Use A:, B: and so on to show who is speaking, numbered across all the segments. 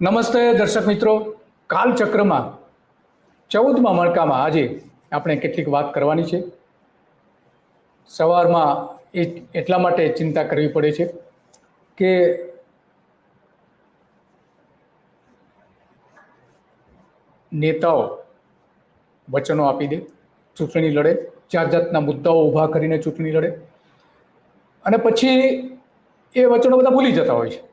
A: નમસ્તે દર્શક મિત્રો. કાલચક્રમાં ચૌદમાં મણકામાં આજે આપણે કેટલીક વાત કરવાની છે. સવારમાં એ એટલા માટે ચિંતા કરવી પડે છે કે નેતાઓ વચનો આપી દે, ચૂંટણી લડે જાત જાતના મુદ્દાઓ ઊભા કરીને ચૂંટણી લડે. અને પછી એ વચનો બધા ભૂલી જતા હોય છે.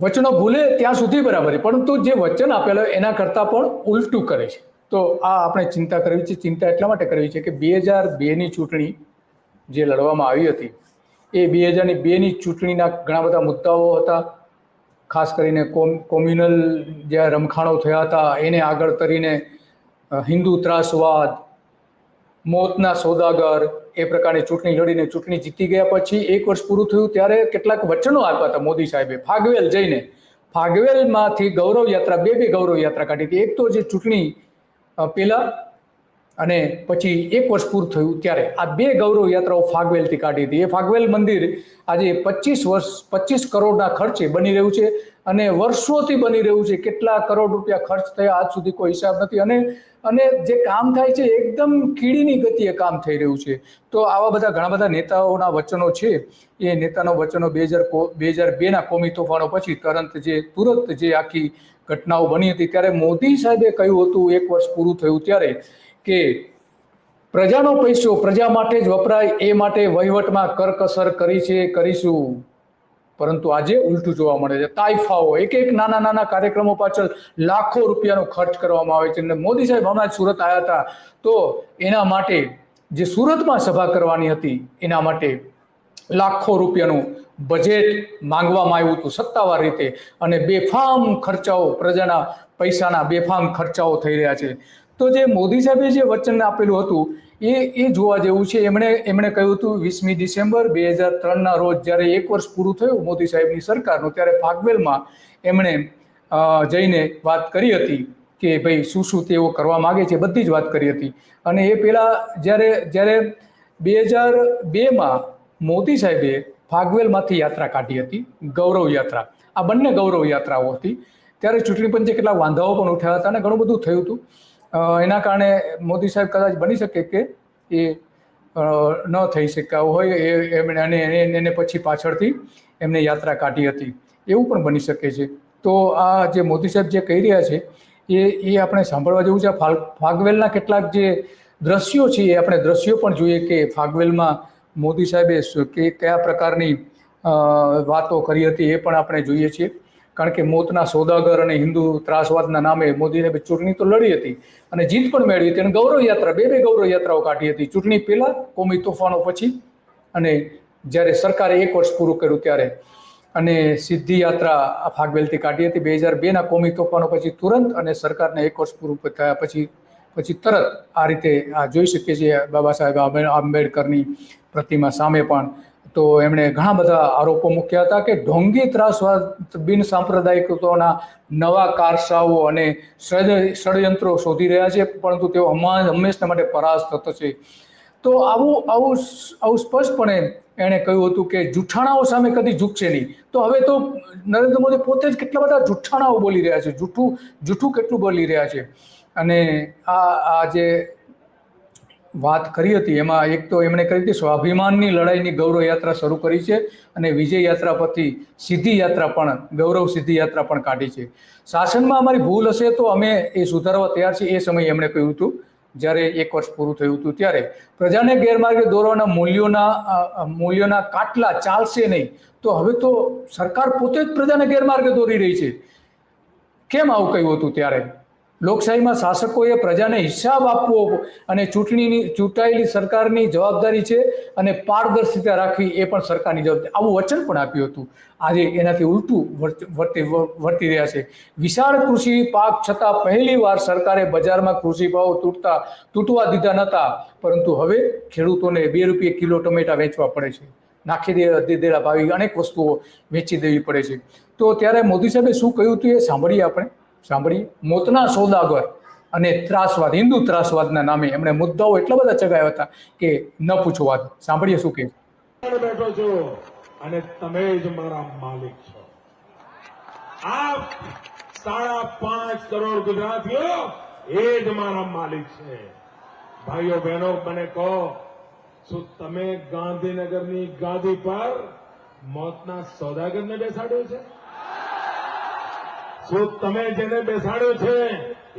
A: વચનો ભૂલે ત્યાં સુધી બરાબર પરંતુ જે વચન આપેલો એના કરતાં પણ ઉલટું કરે છે. તો આ આપણે ચિંતા કરવી છે. ચિંતા એટલા માટે કરવી છે કે બે હજાર બેની ચૂંટણી જે લડવામાં આવી હતી, એ બે હજારની બેની ચૂંટણીના ઘણા બધા મુદ્દાઓ હતા. ખાસ કરીને કોમ, કોમ્યુનલ જે રમખાણો થયા હતા, એને આગળ કરીને હિન્દુ ત્રાસવાદ, મોતના સોદાગર એ પ્રકારની ચૂંટણી લડીને ચૂંટણી જીતી ગયા પછી એક વર્ષ પૂરું થયું ત્યારે કેટલાક વચનો આપ્યા હતા મોદી સાહેબે. ફાગવેલ જઈને ફાગવેલમાંથી ગૌરવ યાત્રા, બે બે ગૌરવ યાત્રા કાઢી હતી. એક તો જે ચૂંટણી પહેલા અને પછી એક વર્ષ પૂરું થયું ત્યારે આ બે ગૌરવ યાત્રાઓ ફાગવેલથી કાઢી હતી. એ ફાગવેલ મંદિર આજે પચીસ વર્ષ, પચીસ કરોડના ખર્ચે બની રહ્યું છે અને વર્ષોથી બની રહ્યું છે. કેટલા કરોડ રૂપિયા ખર્ચ થયા, આજ સુધી કોઈ હિસાબ નથી. અને અને જે કામ થાય છે, એકદમ કીડીની ગતિએ કામ થઈ રહ્યું છે. તો આવા બધા ઘણા બધા નેતાઓના વચનો છે. એ નેતાનો વચનો બે હજાર બે હજાર બેના કોમી તોફાનો પછી તરંત જે, તુરંત જે આખી ઘટનાઓ બની હતી. ત્યારે મોદી સાહેબે કહ્યું હતું, એક વર્ષ પૂરું થયું ત્યારે, કે પ્રજાનો પૈસો પ્રજા માટે જ વપરાય, એ માટે વહીવટમાં કરકસર કરી છે, કરીશું. પરંતુ આજે ઉલટું જોવા મળે છે. તાઇફાઓ, એક એક નાના નાના કાર્યક્રમો પાછળ લાખો રૂપિયાનો ખર્ચ કરવામાં આવે છે. અને મોદી સાહેબ હમણાં સુરત આવ્યા હતા. તો એના માટે જે સુરતમાં સભા કરવાની હતી, એના માટે લાખો રૂપિયાનું બજેટ માંગવામાં આવ્યું હતું સત્તાવાર રીતે. અને બેફામ ખર્ચાઓ, પ્રજાના પૈસાના બેફામ ખર્ચાઓ થઈ રહ્યા છે. તો જે મોદી સાહેબે જે વચન આપેલું હતું એ એ જોવા જેવું છે. એમણે એમણે કહ્યું હતું, વીસમી ડિસેમ્બર બે હજાર ત્રણના રોજ જ્યારે એક વર્ષ પૂરું થયું મોદી સાહેબની સરકારનું, ત્યારે ફાગવેલમાં એમણે જઈને વાત કરી હતી કે ભાઈ શું શું તેઓ કરવા માગે છે, બધી જ વાત કરી હતી. અને એ પહેલાં જ્યારે જ્યારે બે હજાર બેમાં મોદી સાહેબે ફાગવેલમાંથી યાત્રા કાઢી હતી, ગૌરવ યાત્રા. આ બંને ગૌરવ યાત્રાઓ હતી. ત્યારે ચૂંટણી પંચે કેટલાક વાંધાઓ પણ ઉઠ્યા હતા અને ઘણું બધું થયું હતું. એના કારણે મોદી સાહેબ કદાચ બની શકે કે એ ન થઈ શક્યા હોય એ, એમણે અને એને એને પછી પાછળથી એમને યાત્રા કાઢી હતી. એવું પણ બની શકે છે. તો આ જે મોદી સાહેબ જે કહી રહ્યા છે, એ એ આપણે સાંભળવા જેવું છે. ફાગવેલના કેટલાક જે દ્રશ્યો છે, એ આપણે દ્રશ્યો પણ જોઈએ કે ફાગવેલમાં મોદી સાહેબે કે, કયા પ્રકારની વાતો કરી હતી એ પણ આપણે જોઈએ છીએ. કારણ કે મોતના સોદાગર અને હિન્દુ ત્રાસવાદના નામે મોદી સાહેબે ચૂંટણી તો લડી હતી અને જીત પણ મેળવી હતી અને ગૌરવ યાત્રા, બે બે ગૌરવ યાત્રાઓ કાઢી હતી. ચૂંટણી પહેલાં કોમી તોફાનો પછી અને જ્યારે સરકારે એક વર્ષ પૂરું કર્યું ત્યારે અને સિદ્ધિ યાત્રા આ ફાગવેલથી કાઢી હતી. બે હજાર બેના કોમી તોફાનો પછી તુરંત અને સરકારને એક વર્ષ પૂરું થયા પછી પછી તરત આ રીતે આ જોઈ શકીએ છીએ બાબા સાહેબ આંબેડકરની પ્રતિમા સામે પણ તો એમણે ઘણા બધા આરોપો મૂક્યા હતા કે ઢોંગી ત્રાસવાદ બિન સાંપ્રદાયિકોના નવા કારસાઓ અને ષડયંત્રો શોધી રહ્યા છે, પરંતુ તેઓ હંમેશના માટે પરાસ્ત થશે. તો આવું આવું આવું સ્પષ્ટપણે એણે કહ્યું હતું કે જૂઠાણાઓ સામે કદી ઝૂકશે નહીં. તો હવે તો નરેન્દ્ર મોદી પોતે જ કેટલા બધા જૂઠાણાઓ બોલી રહ્યા છે. જૂઠું જૂઠું કેટલું બોલી રહ્યા છે. અને આ આ જે વાત કરી હતી, એમાં એક તો એમણે કરી હતી સ્વાભિમાનની લડાઈની ગૌરવ યાત્રા શરૂ કરી છે અને વિજય યાત્રા પરથી સિદ્ધિ યાત્રા પણ, ગૌરવ સિદ્ધિ યાત્રા પણ કાઢી છે. શાસનમાં અમારી ભૂલ હશે તો અમે એ સુધારવા તૈયાર છીએ, એ સમયે એમણે કહ્યું હતું. જ્યારે એક વર્ષ પૂરું થયું હતું ત્યારે. પ્રજાને ગેરમાર્ગે દોરવાના મૂલ્યોના મૂલ્યોના કાટલા ચાલશે નહીં. તો હવે તો સરકાર પોતે જ પ્રજાને ગેરમાર્ગે દોરી રહી છે. કેમ આવું કહ્યું હતું ત્યારે? લોકશાહીમાં શાસકોએ પ્રજાને હિસાબ આપવો અને ચૂંટણીની, ચૂંટાયેલી સરકારની જવાબદારી છે અને પારદર્શિતા રાખવી એ પણ સરકારની જવાબદારી. આવું વચન પણ આપ્યું હતું. આજે એનાથી ઉલટું વર્તી વર્તી રહ્યા છે. વિશાળ કૃષિ પાક છતાં પહેલીવાર સરકારે બજારમાં કૃષિ ભાવ તૂટતા, તૂટવા દીધા નહોતા પરંતુ હવે ખેડૂતોને બે રૂપિયે કિલો ટમેટા વેચવા પડે છે. નાખી દે દીધેલા ભાવી અનેક વસ્તુઓ વેચી દેવી પડે છે. તો ત્યારે મોદી સાહેબે શું કહ્યું હતું એ સાંભળીએ આપણે. સાંભળીએ મોતના સોદાગર અને ત્રાસવાદ, હિન્દુ ત્રાસવાદના નામે એમણે મુદ્દાઓ એટલા બધા ચગાવ્યા હતા કે ન પૂછો વાત. સાંભળીએ શું કે
B: બેઠો છો અને તમે જ મારા માલિક છો. આપ સાડા પાંચ કરોડ ગુજરાતીઓ, એ જ મારા માલિક છે. ભાઈઓ બહેનો, મને કહો, શું તમે ગાંધીનગરની ગાદી પર મોતના સોદાગરને બેસાડ્યો છે? શું તમે જેને બેસાડ્યો છે,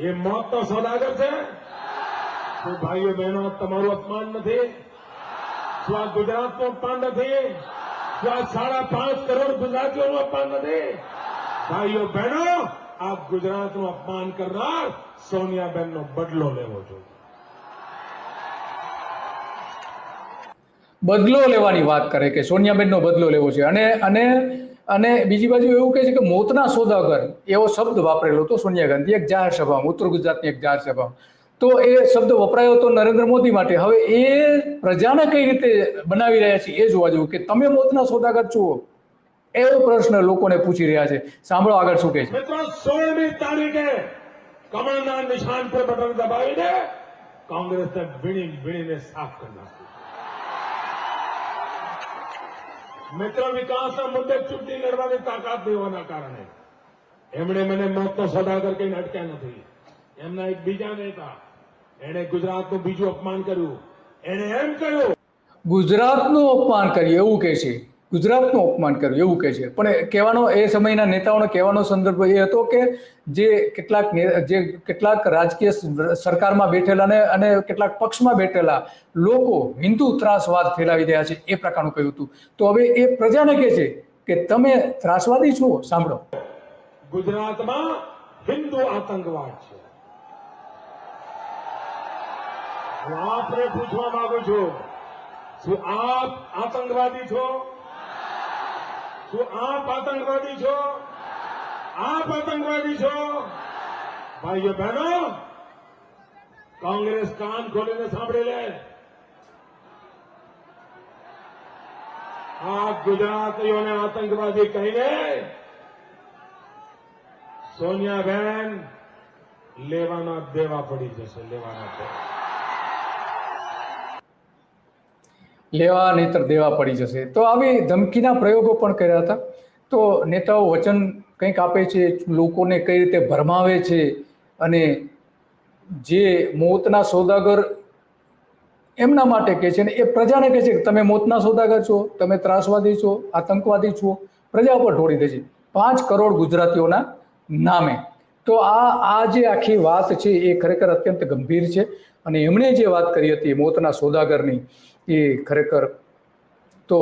B: એ મોતનો સોદાગર છે? શું ભાઈઓ બહેનો, તમારું અપમાન નથી? શું આ ગુજરાતનું અપમાન નથી? શું આ સાડા પાંચ કરોડ ગુજરાતીઓનું અપમાન નથી? ભાઈઓ બહેનો આ ગુજરાતનું અપમાન કરનાર સોનિયાબેનનો બદલો લેવો જોઈએ.
A: બદલો લેવાની વાત કરે કે સોનિયાબેનનો બદલો લેવો છે. અને અને અને બીજી બાજુ એવું કહે છે કે મોતના સોદાગર, એવો શબ્દ વાપરેલો હતો સોનિયા ગાંધી, એક જાહેર સભામાં, ઉત્તર ગુજરાતની એક જાહેર સભામાં. તો એ શબ્દ વપરાયો હતો નરેન્દ્ર મોદી માટે. હવે એ પ્રજાને કઈ રીતે બનાવી રહ્યા છે એ જોવા જેવું કે તમે મોતના સોદાગર છો? એવો પ્રશ્ન લોકોને પૂછી રહ્યા છે. સાંભળો આગળ શું કહે છે.
B: કમળના નિશાન પર બટન દબાવીને કોંગ્રેસને વીણી વીણીને સાફ કરી મિત્રો વિકાસના મુદ્દે ચૂંટણી લડવાની તાકાત દેવાના કારણે. એમણે મને મોતનો સદાગર કહીને અટક્યા નથી. એમના એક બીજા નેતા, એણે ગુજરાતનું બીજું અપમાન કર્યું. એણે એમ કહ્યું,
A: ગુજરાતનું અપમાન કર્યું, એવું કે છે. ગુજરાતનું અપમાન કર્યું, એવું કહે છે. પણ કહેવાનો, એ સમયના નેતાઓનો કહેવાનો સંદર્ભ એ હતો કે જે કેટલાક જે કેટલાક રાજકીય સરકારમાં બેઠેલા અને કેટલાક પક્ષમાં બેઠેલા લોકો હિન્દુ ત્રાસવાદ ફેલાવી રહ્યા છે, એ પ્રકારનું કહ્યું હતું. તો હવે એ પ્રજાને કહે છે કે તમે ત્રાસવાદી છો? સાંભળો.
B: ગુજરાતમાં હિન્દુ આતંકવાદ છે. પૂછવા માંગુ છું, શું આપ આતંકવાદી છો? શું આપ આતંકવાદી છો? આપ આતંકવાદી છો? ભાઈઓ બહેનો, કોંગ્રેસ કાન ખોલીને સાંભળી લે. આ ગુજરાતીઓને આતંકવાદી કહીને સોનિયાબેન લેવાના દેવા પડી જશે, લેવાના દેવા.
A: લેવા નહીતર દેવા પડી જશે. તો આવી ધમકીના પ્રયોગો પણ કર્યા હતા. તો નેતાઓ વચન કંઈક આપે છે, લોકોને કઈ રીતે ભરમાવે છે અને જે મોતના સોદાગર એમના માટે કહે છે ને, એ પ્રજાને કહે છે કે તમે મોતના સોદાગર છો, તમે ત્રાસવાદી છો, આતંકવાદી છો, પ્રજા ઉપર ઢોળી દે છે. પાંચ કરોડ ગુજરાતીઓના નામે. તો આ આ જે આખી વાત છે એ ખરેખર અત્યંત ગંભીર છે અને એમણે જે વાત કરી હતી મોતના સોદાગરની એ ખરેખર તો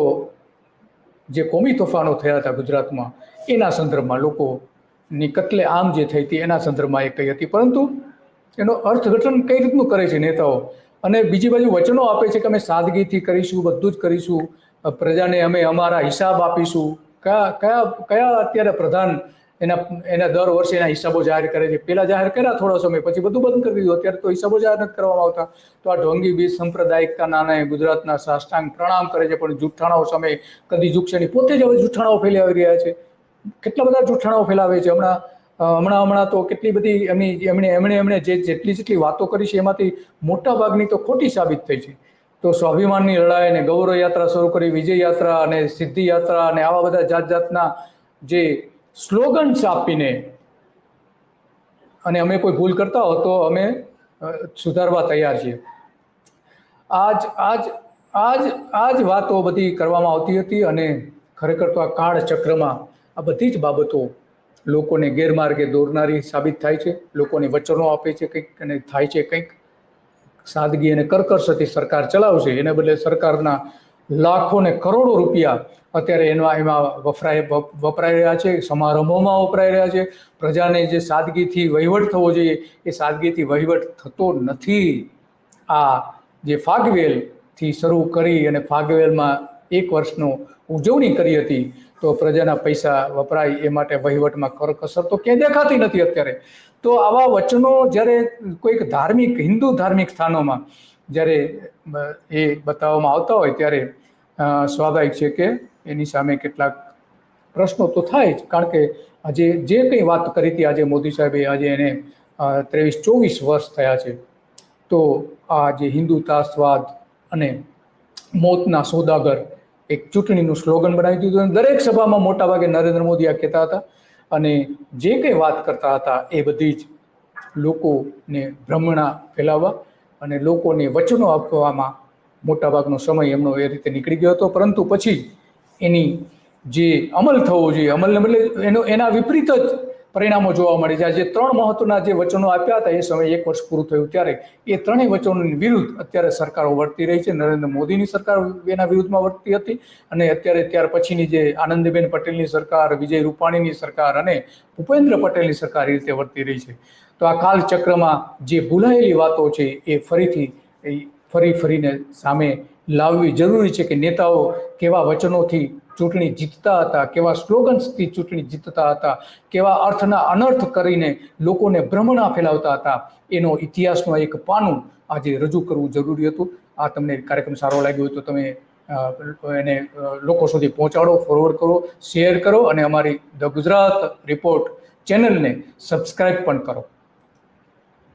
A: જે કોમી તોફાનો થયા હતા ગુજરાતમાં, એના સંદર્ભમાં લોકોની કતલે આમ જે થઈ હતી, એના સંદર્ભમાં એ કહી હતી. પરંતુ એનો અર્થઘટન કઈ રીતનું કરે છે નેતાઓ? અને બીજી બાજુ વચનો આપે છે કે અમે સાદગીથી કરીશું, બધું જ કરીશું. પ્રજાને અમે અમારા હિસાબ આપીશું. કયા કયા કયા અત્યારે પ્રધાન એના એના દર વર્ષે એના હિસાબો જાહેર કરે છે. પહેલાં જાહેર કર્યા થોડો સમય પછી બધું બંધ કરી દીધું. અત્યારે તો હિસાબો જાહેર નથી કરવામાં આવતા. તો આ ઢોંગી બીજ સંપ્રદાયિકતા નાને ગુજરાતના સાષ્ટાંગ પ્રણામ કરે છે, પણ જૂઠાણાઓ સામે કદી ઝૂકશે નહીં પોતે જ હવે જૂઠાણાઓ ફેલાવી રહ્યા છે. કેટલા બધા જૂઠાણાઓ ફેલાવે છે? હમણાં હમણાં હમણાં તો કેટલી બધી એમની, એમણે એમણે એમણે જે, જેટલી જેટલી વાતો કરી છે, એમાંથી મોટા ભાગની તો ખોટી સાબિત થઈ છે. તો સ્વાભિમાનની લડાઈ અને ગૌરવ યાત્રા શરૂ કરી, વિજય યાત્રા અને સિદ્ધિ યાત્રા અને આવા બધા જાત જાતના જે સ્લોગન્સ આપીને અને અમે કોઈ ભૂલ કરતા હો તો અમે સુધારવા તૈયાર છીએ. આજ આજ આજ આજ વાતો બધી કરવામાં આવતી હતી અને ખરેખર તો આ કાળ ચક્રમાં આ બધી જ બાબતો લોકોને ગેરમાર્ગે દોરનારી સાબિત થાય છે, લોકોને વચનો આપે છે કંઈક અને થાય છે કંઈક. સાદગી અને કરકસરથી સરકાર ચલાવશે, એને બદલે સરકારના લાખો ને કરોડો રૂપિયા અત્યારે એમાં એમાં વપરાય વપરાઈ રહ્યા છે, સમારંભોમાં વપરાઈ રહ્યા છે. પ્રજાને જે સાદગીથી વહીવટ થવો જોઈએ, એ સાદગીથી વહીવટ થતો નથી. આ જે ફાગવેલથી શરૂ કરી અને ફાગવેલમાં એક વર્ષનો ઉજવણી કરી હતી, તો પ્રજાના પૈસા વપરાય એ માટે વહીવટમાં કરકસર તો ક્યાંય દેખાતી નથી અત્યારે. તો આવા વચનો જ્યારે કોઈક ધાર્મિક, હિન્દુ ધાર્મિક સ્થાનોમાં જ્યારે એ બતાવવામાં આવતા હોય ત્યારે સ્વાભાવિક છે કે એની સામે કેટલાક પ્રશ્નો તો થાય જ, કારણ કે આજે જે કંઈ વાત કરી હતી આજે મોદી સાહેબે, આજે એને ત્રેવીસ ચોવીસ વર્ષ થયા છે, તો આ જે હિન્દુ ત્રાસવાદ અને મોતના સોદાગર એક ચૂંટણીનું સ્લોગન બનાવી દીધું અને દરેક સભામાં મોટાભાગે નરેન્દ્ર મોદી આ કહેતા હતા અને જે કંઈ વાત કરતા હતા એ બધી જ લોકોને ભ્રમણા ફેલાવવા અને લોકોને વચનો આપવામાં મોટાભાગનો સમય એમનો એ રીતે નીકળી ગયો હતો. પરંતુ પછી એની જે અમલ થવો જોઈએ, અમલને બદલે એનો, એના વિપરીત જ પરિણામો જોવા મળે છે. આજે ત્રણ મહત્વના જે વચનો આપ્યા હતા, એ સમયે એક વર્ષ પૂરું થયું ત્યારે, એ ત્રણેય વચનોની વિરુદ્ધ અત્યારે સરકારો વર્તી રહી છે. નરેન્દ્ર મોદીની સરકાર એના વિરુદ્ધમાં વર્તી હતી અને અત્યારે ત્યાર પછીની જે આનંદીબેન પટેલની સરકાર, વિજય રૂપાણીની સરકાર અને ભૂપેન્દ્ર પટેલની સરકાર એ રીતે વર્તી રહી છે. તો આ કાલચક્રમાં જે ભૂલાયેલી વાતો છે, એ ફરીથી ફરી ફરીને સામે લાવવી જરૂરી છે કે નેતાઓ કેવા વચનોથી ચૂંટણી જીતતા હતા, કેવા સ્લોગન્સથી ચૂંટણી જીતતા હતા, કેવા અર્થના અનર્થ કરીને લોકોને ભ્રમણા ફેલાવતા હતા, એનો ઇતિહાસનો એક પાનું આજે રજૂ કરવું જરૂરી હતું. આ તમને કાર્યક્રમ સારો લાગ્યો હોય તો તમે એને લોકો સુધી પહોંચાડો ફોરવર્ડ કરો શેર કરો અને અમારી ધ ગુજરાત રિપોર્ટ ચેનલને સબસ્ક્રાઈબ પણ કરો.